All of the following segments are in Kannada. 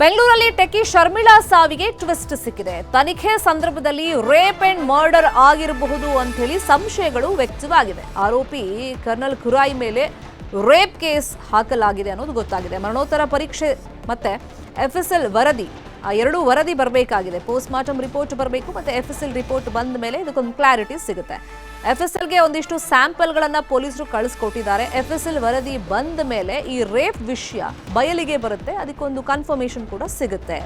ಬೆಂಗಳೂರಲ್ಲಿ ಟೆಕ್ಕಿ ಶರ್ಮಿಳಾ ಸಾವಿಗೆ ಟ್ವಿಸ್ಟ್ ಸಿಕ್ಕಿದೆ. ತನಿಖೆ ಸಂದರ್ಭದಲ್ಲಿ ರೇಪ್ ಅಂಡ್ ಮರ್ಡರ್ ಆಗಿರಬಹುದು ಅಂತ ಹೇಳಿ ಸಂಶಯಗಳು ವ್ಯಕ್ತವಾಗಿದೆ ಆರೋಪಿ ಕರ್ನಲ್ ಖುರಾಯಿ ಮೇಲೆ ರೇಪ್ ಕೇಸ್ ಹಾಕಲಾಗಿದೆ ಅನ್ನೋದು ಗೊತ್ತಾಗಿದೆ. ಮರಣೋತ್ತರ ಪರೀಕ್ಷೆ ಮತ್ತೆ ಎಫ್ಎಸ್ಎಲ್ ವರದಿ ಎರಡೂ ವರದಿ ಬರಬೇಕಾಗಿದೆ. ಪೋಸ್ಟ್ ಮಾರ್ಟಮ್ ರಿಪೋರ್ಟ್ ಬರಬೇಕು ಮತ್ತೆ ಎಲ್ ರಿಪೋರ್ಟ್ ಬಂದ ಮೇಲೆ ಇದಕ್ಕೊಂದು ಕ್ಲಾರಿಟಿ ಸಿಗುತ್ತೆ. ಎಫ್ ಎಸ್ ಎಲ್ಗೆ ಒಂದಿಷ್ಟು ಸ್ಯಾಂಪಲ್ಗಳನ್ನು ಪೊಲೀಸರು ಕಳಿಸ್ಕೊಟ್ಟಿದ್ದಾರೆ. ಎಲ್ ವರದಿ ಬಂದ ಮೇಲೆ ಈ ರೇಪ್ ವಿಷಯ ಬಯಲಿಗೆ ಬರುತ್ತೆ. ಅದಕ್ಕೊಂದು ಕನ್ಫರ್ಮೇಶನ್ ಕೂಡ ಸಿಗುತ್ತೆ.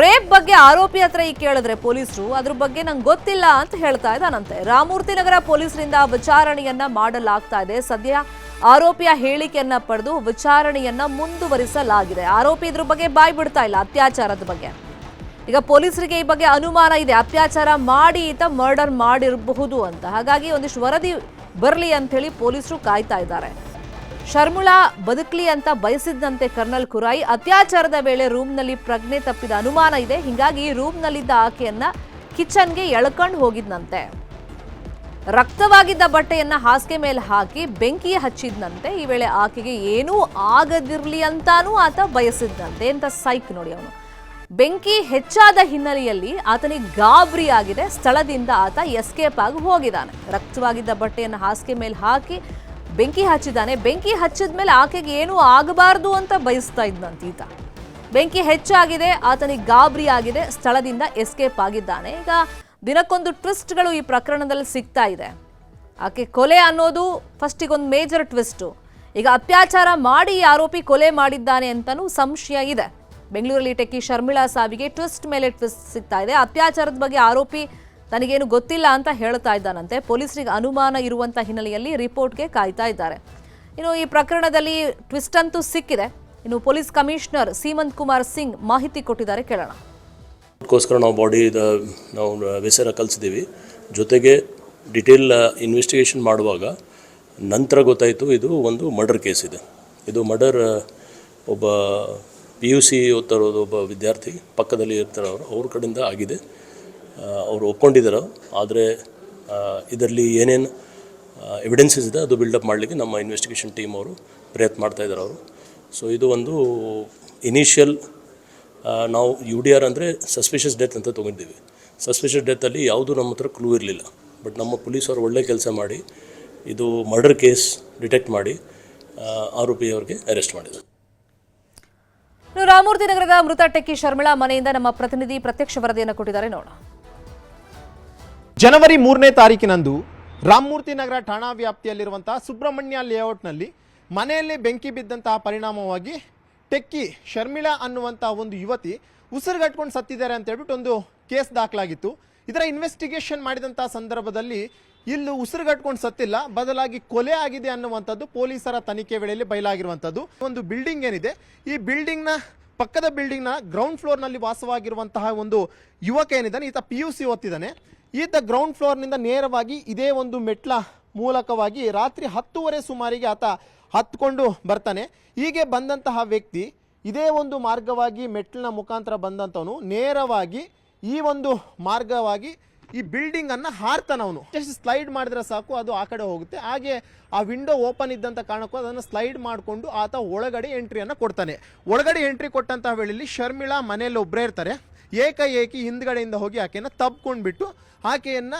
ರೇಪ್ ಬಗ್ಗೆ ಆರೋಪಿ ಹತ್ರ ಈ ಕೇಳಿದ್ರೆ ಪೊಲೀಸರು, ಅದ್ರ ಬಗ್ಗೆ ನಂಗೆ ಗೊತ್ತಿಲ್ಲ ಅಂತ ಹೇಳ್ತಾ ಇದ್ದಾನಂತೆ. ರಾಮೂರ್ತಿ ನಗರ ಪೊಲೀಸರಿಂದ ವಿಚಾರಣೆಯನ್ನ ಮಾಡಲಾಗ್ತಾ ಇದೆ. ಸದ್ಯ ಆರೋಪಿಯ ಹೇಳಿಕೆಯನ್ನ ಪಡೆದು ವಿಚಾರಣೆಯನ್ನ ಮುಂದುವರಿಸಲಾಗಿದೆ. ಆರೋಪಿ ಇದ್ರ ಬಗ್ಗೆ ಬಾಯ್ ಬಿಡ್ತಾ ಇಲ್ಲ, ಅತ್ಯಾಚಾರದ ಬಗ್ಗೆ. ಈಗ ಪೊಲೀಸರಿಗೆ ಈ ಬಗ್ಗೆ ಅನುಮಾನ ಇದೆ, ಅತ್ಯಾಚಾರ ಮಾಡಿ ಈತ ಮರ್ಡರ್ ಮಾಡಿರಬಹುದು ಅಂತ. ಹಾಗಾಗಿ ಒಂದಿಷ್ಟು ವರದಿ ಬರಲಿ ಅಂತ ಹೇಳಿ ಪೊಲೀಸರು ಕಾಯ್ತಾ ಇದ್ದಾರೆ. ಶರ್ಮುಳಾ ಬದುಕ್ಲಿ ಅಂತ ಬಯಸಿದ್ದಂತೆ ಕರ್ನಲ್ ಕುರಾಯಿ ಅತ್ಯಾಚಾರದ ವೇಳೆ ರೂಮ್ನಲ್ಲಿ ಪ್ರಜ್ಞೆ ತಪ್ಪಿದ ಅನುಮಾನ ಇದೆ. ಹೀಗಾಗಿ ರೂಮ್ನಲ್ಲಿದ್ದ ಆಕೆಯನ್ನ ಕಿಚನ್ಗೆ ಎಳ್ಕೊಂಡು ಹೋಗಿದ್ನಂತೆ. ರಕ್ತವಾಗಿದ್ದ ಬಟ್ಟೆಯನ್ನ ಹಾಸಿಗೆ ಮೇಲೆ ಹಾಕಿ ಬೆಂಕಿ ಹಚ್ಚಿದ್ನಂತೆ. ಈ ವೇಳೆ ಆಕೆಗೆ ಏನೂ ಆಗದಿರಲಿ ಅಂತಾನೂ ಆತ ಬಯಸಿದ್ದಂತೆ ಅಂತ ಸೈಕ್ ನೋಡಿ ಅವನು. ಬೆಂಕಿ ಹೆಚ್ಚಾದ ಹಿನ್ನೆಲೆಯಲ್ಲಿ ಆತನಿಗೆ ಗಾಬರಿ ಆಗಿದೆ ಸ್ಥಳದಿಂದ ಆತ ಎಸ್ಕೇಪ್ ಆಗಿ ಹೋಗಿದ್ದಾನೆ. ರಕ್ತವಾಗಿದ್ದ ಬಟ್ಟೆಯನ್ನು ಹಾಸಿಗೆ ಮೇಲೆ ಹಾಕಿ ಬೆಂಕಿ ಹಚ್ಚಿದ್ದಾನೆ. ಬೆಂಕಿ ಹಚ್ಚಿದ ಮೇಲೆ ಆಕೆಗೆ ಏನೂ ಆಗಬಾರ್ದು ಅಂತ ಬಯಸ್ತಾ ಇದ್ದಂತ ಈತ. ಬೆಂಕಿ ಹೆಚ್ಚಾಗಿದೆ ಆತನಿಗೆ ಗಾಬರಿ ಆಗಿದೆ ಸ್ಥಳದಿಂದ ಎಸ್ಕೇಪ್ ಆಗಿದ್ದಾನೆ. ಈಗ ದಿನಕ್ಕೊಂದು ಟ್ವಿಸ್ಟ್ಗಳು ಈ ಪ್ರಕರಣದಲ್ಲಿ ಸಿಗ್ತಾ ಇದೆ. ಆಕೆ ಕೊಲೆ ಅನ್ನೋದು ಫಸ್ಟಿಗೊಂದು ಮೇಜರ್ ಟ್ವಿಸ್ಟು. ಈಗ ಅತ್ಯಾಚಾರ ಮಾಡಿ ಆರೋಪಿ ಕೊಲೆ ಮಾಡಿದ್ದಾನೆ ಅಂತಲೂ ಸಂಶಯ ಇದೆ. ಬೆಂಗಳೂರಲ್ಲಿ ಟೆಕ್ಕಿ ಶರ್ಮಿಳಾ ಸಾವಿಗೆ ಟ್ವಿಸ್ಟ್ ಮೇಲೆ ಟ್ವಿಸ್ಟ್ ಸಿಗ್ತಾ ಇದೆ. ಅತ್ಯಾಚಾರದ ಬಗ್ಗೆ ಆರೋಪಿ ತನಗೇನು ಗೊತ್ತಿಲ್ಲ ಅಂತ ಹೇಳ್ತಾ ಇದ್ದಾನಂತೆ. ಪೊಲೀಸರಿಗೆ ಅನುಮಾನ ಇರುವಂಥ ಹಿನ್ನೆಲೆಯಲ್ಲಿ ರಿಪೋರ್ಟ್ಗೆ ಕಾಯ್ತಾ ಇದ್ದಾರೆ. ಇನ್ನು ಈ ಪ್ರಕರಣದಲ್ಲಿ ಟ್ವಿಸ್ಟ್ ಅಂತೂ ಸಿಕ್ಕಿದೆ. ಇನ್ನು ಪೊಲೀಸ್ ಕಮಿಷನರ್ ಸೀಮಂತ್ ಕುಮಾರ್ ಸಿಂಗ್ ಮಾಹಿತಿ ಕೊಟ್ಟಿದ್ದಾರೆ. ಕೇಳೋಣ. ಅದಕ್ಕೋಸ್ಕರ ನಾವು ಬಾಡಿ ನಾವು ವಿಸರ ಕಲಿಸಿದ್ದೀವಿ. ಜೊತೆಗೆ ಡಿಟೇಲ್ ಇನ್ವೆಸ್ಟಿಗೇಷನ್ ಮಾಡುವಾಗ ನಂತರ ಗೊತ್ತಾಯಿತು ಇದು ಒಂದು ಮರ್ಡರ್ ಕೇಸ್ ಇದೆ. ಇದು ಮರ್ಡರ್ ಒಬ್ಬ ಪಿ ಯು ಸಿ ಓದ್ತಾರೋದು ಒಬ್ಬ ವಿದ್ಯಾರ್ಥಿ ಪಕ್ಕದಲ್ಲಿ ಇರ್ತಾರವರು ಅವ್ರ. ಕಡೆಯಿಂದ ಆಗಿದೆ. ಅವರು ಒಪ್ಕೊಂಡಿದ್ದಾರೆ. ಆದರೆ ಇದರಲ್ಲಿ ಏನೇನು ಎವಿಡೆನ್ಸಸ್ ಇದೆ, ಅದು ಬಿಲ್ಡಪ್ ಮಾಡಲಿಕ್ಕೆ ನಮ್ಮ ಇನ್ವೆಸ್ಟಿಗೇಷನ್ ಟೀಮ್ ಅವರು ಪ್ರಯತ್ನ ಮಾಡ್ತಾ ಇದ್ದಾರೆ ಅವರು. ಸೊ ಇದು ಒಂದು ಇನಿಷಿಯಲ್ ನಾವು ಯು ಡಿ ಆರ್ ಅಂದರೆ ಸಸ್ಪಿಷಿಯಸ್ ಡೆತ್ ಅಂತ ತೊಗೊಂಡಿದ್ದೀವಿ. ಸಸ್ಪಿಷಿಯಸ್ ಡೆತ್ತಲ್ಲಿ ಯಾವುದೂ ನಮ್ಮ ಹತ್ರ ಕ್ಲೂ ಇರಲಿಲ್ಲ. ಬಟ್ ನಮ್ಮ ಪೊಲೀಸವರು ಒಳ್ಳೆ ಕೆಲಸ ಮಾಡಿ ಇದು ಮರ್ಡರ್ ಕೇಸ್ ಡಿಟೆಕ್ಟ್ ಮಾಡಿ ಆರೋಪಿಯವರಿಗೆ ಅರೆಸ್ಟ್ ಮಾಡಿದರು. ರಾಮಮೂರ್ತಿ ರಾಮೂರ್ತಿ ನಗರದ ಮೃತ ಟೆಕ್ಕಿ ಶರ್ಮಿಳಾ ಮನೆಯಿಂದ ನಮ್ಮ ಪ್ರತಿನಿಧಿ ಪ್ರತ್ಯಕ್ಷ ವರದಿಯನ್ನು ಕೊಟ್ಟಿದ್ದಾರೆ. ನೋಡೋಣ. ಜನವರಿ ಮೂರನೇ ತಾರೀಕಿನಂದು ರಾಮಮೂರ್ತಿ ನಗರ ಠಾಣಾ ವ್ಯಾಪ್ತಿಯಲ್ಲಿರುವಂತಹ ಸುಬ್ರಹ್ಮಣ್ಯ ಲೇಔಟ್ನಲ್ಲಿ ಮನೆಯಲ್ಲಿ ಬೆಂಕಿ ಬಿದ್ದಂತಹ ಪರಿಣಾಮವಾಗಿ ಟೆಕ್ಕಿ ಶರ್ಮಿಳಾ ಅನ್ನುವಂಥ ಒಂದು ಯುವತಿ ಉಸಿರುಗಟ್ಕೊಂಡು ಸತ್ತಿದ್ದಾರೆ ಅಂತ ಹೇಳ್ಬಿಟ್ಟು ಒಂದು ಕೇಸ್ ದಾಖಲಾಗಿತ್ತು. ಇದರ ಇನ್ವೆಸ್ಟಿಗೇಷನ್ ಮಾಡಿದಂಥ ಸಂದರ್ಭದಲ್ಲಿ ಇಲ್ಲಿ ಉಸಿರುಗಟ್ಕೊಂಡು ಸತ್ತಿಲ್ಲ, ಬದಲಾಗಿ ಕೊಲೆ ಆಗಿದೆ ಅನ್ನುವಂಥದ್ದು ಪೊಲೀಸರ ತನಿಖೆ ವೇಳೆಯಲ್ಲಿ ಬಯಲಾಗಿರುವಂಥದ್ದು. ಒಂದು ಬಿಲ್ಡಿಂಗ್ ಏನಿದೆ, ಈ ಬಿಲ್ಡಿಂಗ್ನ ಪಕ್ಕದ ಬಿಲ್ಡಿಂಗ್ನ ಗ್ರೌಂಡ್ ಫ್ಲೋರ್ನಲ್ಲಿ ವಾಸವಾಗಿರುವಂತಹ ಒಂದು ಯುವಕ ಏನಿದ್ದಾನೆ, ಈತ ಪಿ ಯು ಸಿ ಓದ್ತಿದ್ದಾನೆ. ಈತ ಗ್ರೌಂಡ್ ಫ್ಲೋರ್ನಿಂದ ನೇರವಾಗಿ ಇದೇ ಒಂದು ಮೆಟ್ಲ ಮೂಲಕವಾಗಿ ರಾತ್ರಿ ಹತ್ತೂವರೆ ಸುಮಾರಿಗೆ ಆತ ಹತ್ಕೊಂಡು ಬರ್ತಾನೆ. ಹೀಗೆ ಬಂದಂತಹ ವ್ಯಕ್ತಿ ಇದೇ ಒಂದು ಮಾರ್ಗವಾಗಿ ಮೆಟ್ಲಿನ ಮುಖಾಂತರ ಬಂದಂಥವನು. ನೇರವಾಗಿ ಈ ಒಂದು ಮಾರ್ಗವಾಗಿ ಈ ಬಿಲ್ಡಿಂಗ್ ಅನ್ನ ಹಾರ್ತಾನ ಅವನು ಜಸ್ಟ್ ಸ್ಲೈಡ್ ಮಾಡಿದ್ರೆ ಸಾಕು, ಅದು ಆ ಕಡೆ ಹೋಗುತ್ತೆ. ಹಾಗೆ ಆ ವಿಂಡೋ ಓಪನ್ ಇದ್ದಂತ ಕಾರಣಕ್ಕೂ ಅದನ್ನು ಸ್ಲೈಡ್ ಮಾಡಿಕೊಂಡು ಆತ ಒಳಗಡೆ ಎಂಟ್ರಿಯನ್ನು ಕೊಡ್ತಾನೆ. ಒಳಗಡೆ ಎಂಟ್ರಿ ಕೊಟ್ಟಂತಹ ವೇಳೆಯಲ್ಲಿ ಶರ್ಮಿಳಾ ಮನೆಯಲ್ಲಿ ಒಬ್ಬರೇ ಇರ್ತಾರೆ. ಏಕಾಏಕಿ ಹಿಂದ್ಗಡೆಯಿಂದ ಹೋಗಿ ಆಕೆಯನ್ನು ತಬ್ಕೊಂಡ್ಬಿಟ್ಟು ಆಕೆಯನ್ನ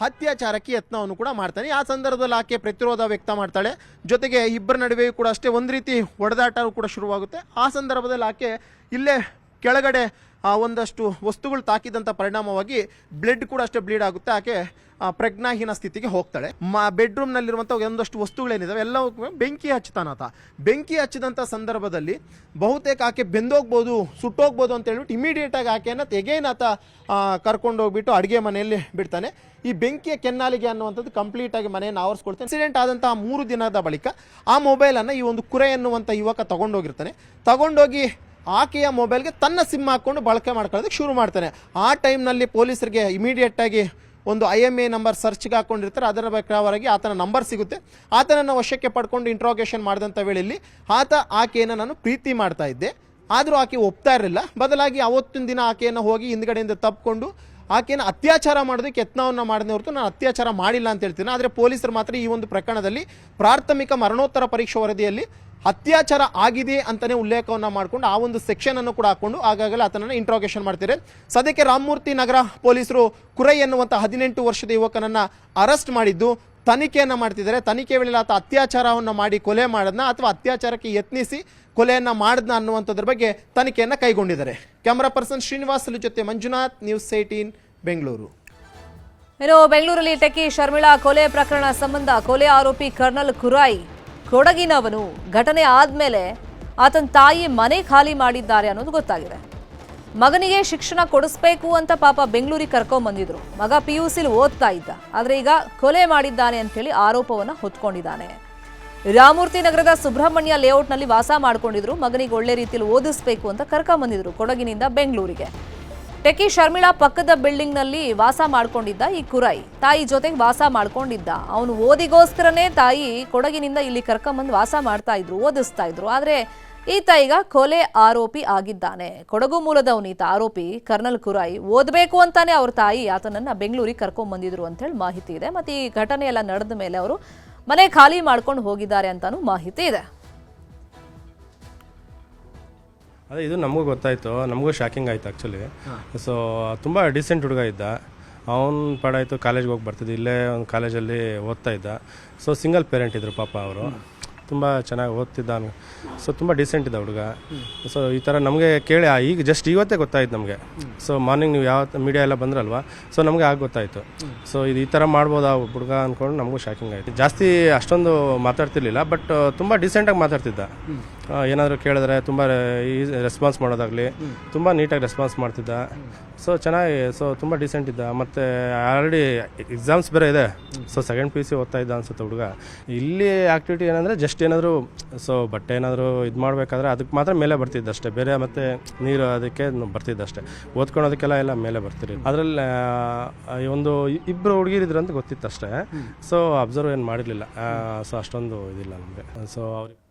ಹತ್ಯಾಚಾರಕ್ಕೆ ಯತ್ನವನ್ನು ಕೂಡ ಮಾಡ್ತಾನೆ. ಆ ಸಂದರ್ಭದಲ್ಲಿ ಆಕೆ ಪ್ರತಿರೋಧ ವ್ಯಕ್ತ ಮಾಡ್ತಾಳೆ. ಜೊತೆಗೆ ಇಬ್ಬರ ನಡುವೆಯೂ ಕೂಡ ಅಷ್ಟೇ ಒಂದು ರೀತಿ ಹೊಡೆದಾಟ ಕೂಡ ಶುರುವಾಗುತ್ತೆ. ಆ ಸಂದರ್ಭದಲ್ಲಿ ಆಕೆ ಇಲ್ಲೇ ಕೆಳಗಡೆ ಒಂದಷ್ಟು ವಸ್ತುಗಳು ತಾಕಿದಂಥ ಪರಿಣಾಮವಾಗಿ ಬ್ಲಡ್ ಕೂಡ ಅಷ್ಟೇ ಬ್ಲೀಡ್ ಆಗುತ್ತೆ. ಆಕೆ ಪ್ರಜ್ಞಾಹೀನ ಸ್ಥಿತಿಗೆ ಹೋಗ್ತಾಳೆ. ಮ ಬೆಡ್ರೂಮ್ನಲ್ಲಿರುವಂಥ ಒಂದಷ್ಟು ವಸ್ತುಗಳೇನಿದಾವೆ, ಎಲ್ಲವೂ ಬೆಂಕಿ ಹಚ್ತಾನಾತ ಬೆಂಕಿ ಹಚ್ಚಿದಂಥ ಸಂದರ್ಭದಲ್ಲಿ ಬಹುತೇಕ ಆಕೆ ಬೆಂದೋಗ್ಬೋದು, ಸುಟ್ಟೋಗ್ಬೋದು ಅಂತ ಹೇಳ್ಬಿಟ್ಟು ಇಮಿಡಿಯೇಟಾಗಿ ಆಕೆಯನ್ನು ತೆಗೇನಾತ ಕರ್ಕೊಂಡೋಗ್ಬಿಟ್ಟು ಅಡುಗೆ ಮನೆಯಲ್ಲಿ ಬಿಡ್ತಾನೆ. ಈ ಬೆಂಕಿಯ ಕೆನ್ನಾಲಿಗೆ ಅನ್ನುವಂಥದ್ದು ಕಂಪ್ಲೀಟಾಗಿ ಮನೆಯನ್ನು ಆವರಿಸ್ಕೊಳ್ತಾನೆ. ಆಕ್ಸಿಡೆಂಟ್ ಆದಂಥ ಮೂರು ದಿನದ ಬಳಿಕ ಆ ಮೊಬೈಲನ್ನು ಈ ಒಂದು ಕುರೆ ಎನ್ನುವಂಥ ಯುವಕ ತಗೊಂಡೋಗಿರ್ತಾನೆ. ತಗೊಂಡೋಗಿ ಆಕೆಯ ಮೊಬೈಲ್ಗೆ ತನ್ನ ಸಿಮ್ ಹಾಕ್ಕೊಂಡು ಬಳಕೆ ಮಾಡ್ಕೊಳ್ಳೋದಕ್ಕೆ ಶುರು ಮಾಡ್ತಾನೆ. ಆ ಟೈಮ್ನಲ್ಲಿ ಪೊಲೀಸರಿಗೆ ಇಮಿಡಿಯೇಟಾಗಿ ಒಂದು ಐ ಎಂ ಎ ನಂಬರ್ ಸರ್ಚ್ಗೆ ಹಾಕೊಂಡಿರ್ತಾರೆ. ಅದರ ಪ್ರಕಾರವಾಗಿ ಆತನ ನಂಬರ್ ಸಿಗುತ್ತೆ. ಆತನನ್ನು ವಶಕ್ಕೆ ಪಡ್ಕೊಂಡು ಇಂಟ್ರೋಗೇಷನ್ ಮಾಡಿದಂಥ ವೇಳೆಯಲ್ಲಿ ಆತ ಆಕೆಯನ್ನು ನಾನು ಪ್ರೀತಿ ಮಾಡ್ತಾ ಇದ್ದೆ. ಆದರೂ ಆಕೆ ಒಪ್ತಾ ಇರಲಿಲ್ಲ. ಬದಲಾಗಿ ಅವತ್ತಿನ ದಿನ ಆಕೆಯನ್ನು ಹೋಗಿ ಹಿಂದ್ಗಡೆಯಿಂದ ತಪ್ಪಿಕೊಂಡು ಆಕೆಯನ್ನು ಅತ್ಯಾಚಾರ ಮಾಡೋದಕ್ಕೆ ಯತ್ನವನ್ನು ಮಾಡಿದೆ ಹೊರತು ನಾನು ಅತ್ಯಾಚಾರ ಮಾಡಿಲ್ಲ ಅಂತ ಹೇಳ್ತೀನಿ. ಆದರೆ ಪೊಲೀಸರು ಮಾತ್ರ ಈ ಒಂದು ಪ್ರಕರಣದಲ್ಲಿ ಪ್ರಾಥಮಿಕ ಮರಣೋತ್ತರ ಪರೀಕ್ಷೆ ವರದಿಯಲ್ಲಿ ಅತ್ಯಾಚಾರ ಆಗಿದೆ ಅಂತಾನೆ ಉಲ್ಲೇಖವನ್ನ ಮಾಡಿಕೊಂಡು ಆ ಒಂದು ಸೆಕ್ಷನ್ ಅನ್ನು ಕೂಡ ಹಾಕೊಂಡು ಆಗಾಗಲೇ ಆತನನ್ನು ಇಂಟ್ರೋಗೇಷನ್ ಮಾಡ್ತಾರೆ ಸದ್ಯಕ್ಕೆ ರಾಮಮೂರ್ತಿ ನಗರ ಪೊಲೀಸರು ಕುರೈ ಎನ್ನುವಂಥ ಹದಿನೆಂಟು ವರ್ಷದ ಯುವಕನನ್ನ ಅರೆಸ್ಟ್ ಮಾಡಿದ್ದು, ತನಿಖೆಯನ್ನು ಮಾಡ್ತಿದ್ದಾರೆ. ತನಿಖೆ ವೇಳೆ ಆತ ಅತ್ಯಾಚಾರವನ್ನು ಮಾಡಿ ಕೊಲೆ ಮಾಡದ್ನ ಅಥವಾ ಅತ್ಯಾಚಾರಕ್ಕೆ ಯತ್ನಿಸಿ ಕೊಲೆಯನ್ನ ಮಾಡದ್ನ ಅನ್ನುವಂಥದ್ರ ಬಗ್ಗೆ ತನಿಖೆಯನ್ನು ಕೈಗೊಂಡಿದ್ದಾರೆ. ಕ್ಯಾಮರಾ ಪರ್ಸನ್ ಶ್ರೀನಿವಾಸ್ ಜೊತೆ ಮಂಜುನಾಥ್ ನ್ಯೂಸ್ ಏಟೀನ್ ಬೆಂಗಳೂರು. ಇನ್ನು ಬೆಂಗಳೂರಲ್ಲಿ ಟೆಕ್ಕಿ ಶರ್ಮಿಳಾ ಕೊಲೆ ಪ್ರಕರಣ ಸಂಬಂಧ ಕೊಲೆ ಆರೋಪಿ ಕರ್ನಲ್ ಕುರಾಯಿ ಕೊಡಗಿನವನು ಘಟನೆ ಆದಮೇಲೆ ಆತನ ತಾಯಿ ಮನೆ ಖಾಲಿ ಮಾಡಿದ್ದಾರೆ ಅನ್ನೋದು ಗೊತ್ತಾಗಿದೆ. ಮಗನಿಗೆ ಶಿಕ್ಷಣ ಕೊಡಿಸ್ಬೇಕು ಅಂತ ಪಾಪ ಬೆಂಗಳೂರಿಗೆ ಕರ್ಕೊಂಬಂದಿದ್ರು ಮಗ ಪಿ ಯು ಸಿಲಿ ಓದ್ತಾ ಇದ್ದ. ಆದರೆ ಈಗ ಕೊಲೆ ಮಾಡಿದ್ದಾನೆ ಅಂತೇಳಿ ಆರೋಪವನ್ನ ಹೊತ್ಕೊಂಡಿದ್ದಾನೆ. ರಾಮೂರ್ತಿ ನಗರದ ಸುಬ್ರಹ್ಮಣ್ಯ ಲೇಔಟ್ನಲ್ಲಿ ವಾಸ ಮಾಡ್ಕೊಂಡಿದ್ರು. ಮಗನಿಗೆ ಒಳ್ಳೆ ರೀತಿಯಲ್ಲಿ ಓದಿಸ್ಬೇಕು ಅಂತ ಕರ್ಕೊಂಬಂದಿದ್ರು ಕೊಡಗಿನಿಂದ ಬೆಂಗಳೂರಿಗೆ. ಟೆಕಿ ಶರ್ಮಿಳಾ ಪಕ್ಕದ ಬಿಲ್ಡಿಂಗ್ನಲ್ಲಿ ವಾಸ ಮಾಡ್ಕೊಂಡಿದ್ದ ಈ ಕುರೈ. ತಾಯಿ ಜೊತೆಗೆ ವಾಸ ಮಾಡ್ಕೊಂಡಿದ್ದ. ಅವನು ಓದಿಗೋಸ್ಕರನೇ ತಾಯಿ ಕೊಡಗಿನಿಂದ ಇಲ್ಲಿ ಕರ್ಕೊಂಬಂದು ವಾಸ ಮಾಡ್ತಾ ಇದ್ರು, ಓದಿಸ್ತಾ ಇದ್ರು. ಆದ್ರೆ ಈತ ಈಗ ಕೊಲೆ ಆರೋಪಿ ಆಗಿದ್ದಾನೆ. ಕೊಡಗು ಮೂಲದವನು ಈತ ಆರೋಪಿ ಕರ್ನಲ್ ಕುರಾಯಿ ಓದಬೇಕು ಅಂತಾನೆ ಅವ್ರ ತಾಯಿ ಆತನನ್ನ ಬೆಂಗಳೂರಿಗೆ ಕರ್ಕೊಂಡ್ ಬಂದಿದ್ರು ಅಂತ ಹೇಳಿ ಮಾಹಿತಿ ಇದೆ. ಮತ್ತೆ ಈ ಘಟನೆ ಎಲ್ಲ ನಡೆದ ಮೇಲೆ ಅವರು ಮನೆ ಖಾಲಿ ಮಾಡ್ಕೊಂಡು ಹೋಗಿದ್ದಾರೆ ಅಂತಾನು ಮಾಹಿತಿ ಇದೆ. ಅದೇ ಇದು ನಮಗೂ ಗೊತ್ತಾಯಿತು. ನಮಗೂ ಶಾಕಿಂಗ್ ಆಯಿತು ಆ್ಯಕ್ಚುಲಿ ಸೊ ತುಂಬ ಡಿಸೆಂಟ್ ಹುಡುಗ ಇದ್ದ. ಅವನ ಪಾಡಾಯಿತು ಕಾಲೇಜ್ಗೆ ಹೋಗಿ ಬರ್ತಿದ್ದ. ಇಲ್ಲೇ ಒಂದು ಕಾಲೇಜಲ್ಲಿ ಓದ್ತಾ ಇದ್ದ. ಸೊ ಸಿಂಗಲ್ ಪೇರೆಂಟ್ ಇದ್ದರು ಪಾಪ ಅವರು. ತುಂಬ ಚೆನ್ನಾಗಿ ಓದ್ತಿದ್ದ ಸೊ ತುಂಬ ಡಿಸೆಂಟ್ ಇದ್ದ ಹುಡುಗ. ಸೊ ಈ ಥರ ನಮಗೆ ಕೇಳಿ ಈಗ ಜಸ್ಟ್ ಇವತ್ತೇ ಗೊತ್ತಾಯ್ತು ನಮಗೆ. ಸೊ ಮಾರ್ನಿಂಗ್ ನೀವು ಯಾವ ಮೀಡಿಯಾ ಎಲ್ಲ ಬಂದ್ರಲ್ವ? ಸೊ ನಮಗೆ ಆಗ ಗೊತ್ತಾಯಿತು. ಸೊ ಇದು ಈ ಥರ ಮಾಡ್ಬೋದಾ ಆ ಹುಡುಗ ಅಂದ್ಕೊಂಡು ನಮಗೂ ಶಾಕಿಂಗ್ ಆಯಿತು. ಜಾಸ್ತಿ ಅಷ್ಟೊಂದು ಮಾತಾಡ್ತಿರ್ಲಿಲ್ಲ ಬಟ್ ತುಂಬ ಡಿಸೆಂಟಾಗಿ ಮಾತಾಡ್ತಿದ್ದ. ಏನಾದರೂ ಕೇಳಿದ್ರೆ ತುಂಬ ರೆಸ್ಪಾನ್ಸ್ ಮಾಡೋದಾಗಲಿ, ತುಂಬ ನೀಟಾಗಿ ರೆಸ್ಪಾನ್ಸ್ ಮಾಡ್ತಿದ್ದ. ಸೊ ಚೆನ್ನಾಗಿ ಸೊ ತುಂಬ ಡಿಸೆಂಟ್ ಇದ್ದ. ಮತ್ತು ಆಲ್ರೆಡಿ ಎಕ್ಸಾಮ್ಸ್ ಬೇರೆ ಇದೆ. So second P U C ಓದ್ತಾ ಇದ್ದ ಅನ್ಸುತ್ತೆ ಹುಡುಗ. ಇಲ್ಲಿ ಆ್ಯಕ್ಟಿವಿಟಿ ಏನಂದರೆ ಜಸ್ಟ್ ಏನಾದರೂ ಸೊ ಬಟ್ಟೆ ಏನಾದರೂ ಇದು ಮಾಡಬೇಕಾದ್ರೆ ಅದಕ್ಕೆ ಮಾತ್ರ ಮೇಲೆ ಬರ್ತಿದ್ದ ಅಷ್ಟೇ. ಬೇರೆ ಮತ್ತು ನೀರು ಅದಕ್ಕೆ ಬರ್ತಿದ್ದ ಅಷ್ಟೇ. ಓದ್ಕೊಳೋದಕ್ಕೆಲ್ಲ ಎಲ್ಲ ಮೇಲೆ ಬರ್ತಿರಿ ಅದರಲ್ಲಿ ಒಂದು ಇಬ್ಬರು ಹುಡುಗಿರಿದ್ರು ಅಂತ ಗೊತ್ತಿತ್ತು ಅಷ್ಟೇ ಸೊ ಅಬ್ಸರ್ವ್ ಏನು ಮಾಡಿರಲಿಲ್ಲ. ಸೊ ಅಷ್ಟೊಂದು ಇದಿಲ್ಲ ನಮಗೆ. ಸೊ ಅವ್ರಿಗೆ